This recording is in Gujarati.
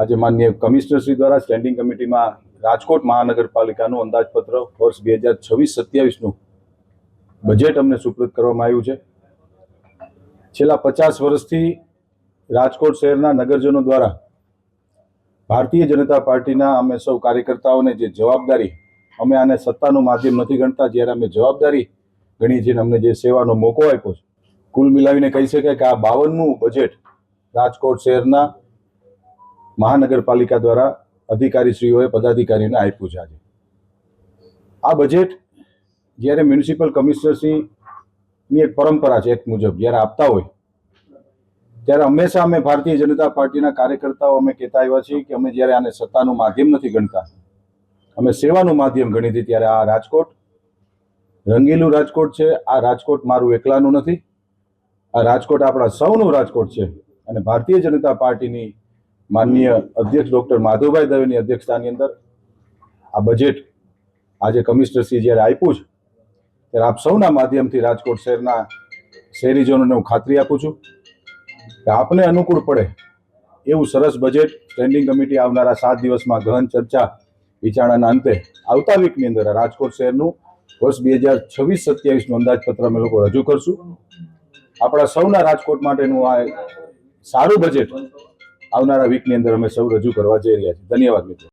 આજે માન્ય કમિશનરશ્રી દ્વારા સ્ટેન્ડિંગ કમિટીમાં રાજકોટ મહાનગરપાલિકાનું અંદાજપત્ર વર્ષ બે હજાર છવ્વીસ સત્યાવીસનું બજેટ અમને સુપ્રત કરવામાં આવ્યું છે. છેલ્લા પચાસ વર્ષથી રાજકોટ શહેરના નગરજનો દ્વારા ભારતીય જનતા પાર્ટીના અમે સૌ કાર્યકર્તાઓને જે જવાબદારી અમે આને સત્તાનું માધ્યમ નથી ગણતા, જ્યારે અમે જવાબદારી ગણી છે અમને જે સેવાનો મોકો આપ્યો છે. કુલ મિલાવીને કહી શકાય કે આ બાવનમું બજેટ રાજકોટ શહેરના મહાનગરપાલિકા દ્વારા અધિકારીશ્રીઓએ પદાધિકારીઓને આપ્યું છે આજે. આ બજેટ જ્યારે મ્યુનિસિપલ કમિશનરશ્રીની એક પરંપરા છે, એક મુજબ, જ્યારે આપતા હોય, ત્યારે હંમેશા અમે ભારતીય જનતા પાર્ટીના કાર્યકર્તાઓ અમે કહેતા આવ્યા છીએ કે અમે જ્યારે આને સત્તાનું માધ્યમ નથી ગણતા, અમે સેવાનું માધ્યમ ગણી હતી ત્યારે આ રાજકોટ, રંગીલું રાજકોટ છે, આ રાજકોટ મારું એકલાનું નથી, આ રાજકોટ આપણા સૌનું રાજકોટ છે અને ભારતીય જનતા પાર્ટીની માનનીય અધ્યક્ષ ડોક્ટર માધવભાઈ દવેની અધ્યક્ષતાની અંદર આ બજેટ આજે કમિશનરશ્રી જ્યારે આપ્યું છે, ત્યારે આપ સૌના માધ્યમથી રાજકોટ શહેરના શહેરીજનોને હું ખાતરી આપું છું કે આપને અનુકૂળ પડે એવું સરસ બજેટ સ્ટેન્ડિંગ કમિટી આવનારા સાત દિવસમાં ગહન ચર્ચા વિચારણાના અંતે આવતા વીકની અંદર રાજકોટ શહેરનું વર્ષ બે હજાર છવ્વીસ સત્યાવીસનું અંદાજપત્ર અમે લોકો રજૂ કરશું. આપણા સૌના રાજકોટ માટેનું આ સારું બજેટ આવનારા વીકની અંદર અમે સૌ રજૂ કરવા જઈ રહ્યા છીએ. ધન્યવાદ મિત્રો.